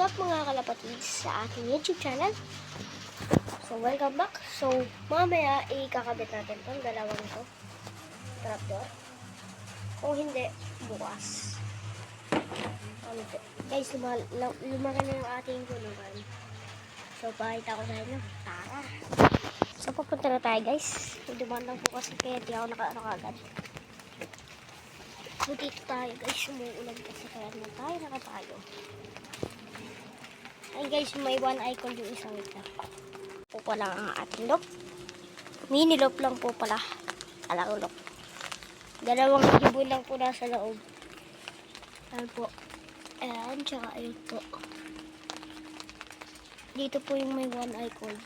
sa ating YouTube channel. So, welcome back. So, mamaya ikakabit natin tong dalawang to. Trapdoor. Kung hindi, bukas. Po? Guys, luma, lumaki na yung ating gulungan. So, pakita ko sa inyo. Tara! So, papunta na tayo guys. Dumaan lang po kasi kaya di ako naka-ano kagad. So, dito tayo guys. Umuulan kasi kaya naman tayo nakatayo. Ay guys, may one icon yung isang ito. Po pala ang ating loop. Mini loop lang po pala. Alang loop. Dalawang libo lang po nasa loob. Ayan po. Ayan, tsaka ayun po. Dito po yung may one icon.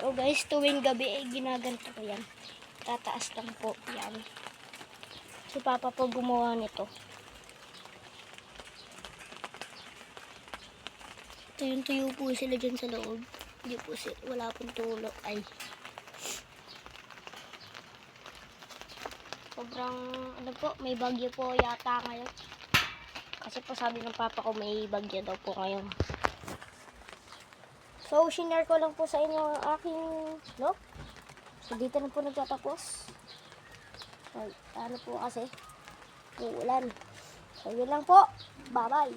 So guys, tuwing gabi ay ginaganto ko yan. Tataas lang po yan. Si Papa po gumawa nito. Tuyong-tuyo po sila dyan sa loob. Hindi po sila, wala pong tulog. Ay. Sobrang, ano po, may bagyo po yata ngayon. Kasi po sabi ng papa ko may bagyo daw po ngayon. So, shinare ko lang po sa inyo ang aking vlog. So, dito na po nagtatapos. So, ano po kasi, uulan. So, yun lang po. Bye-bye.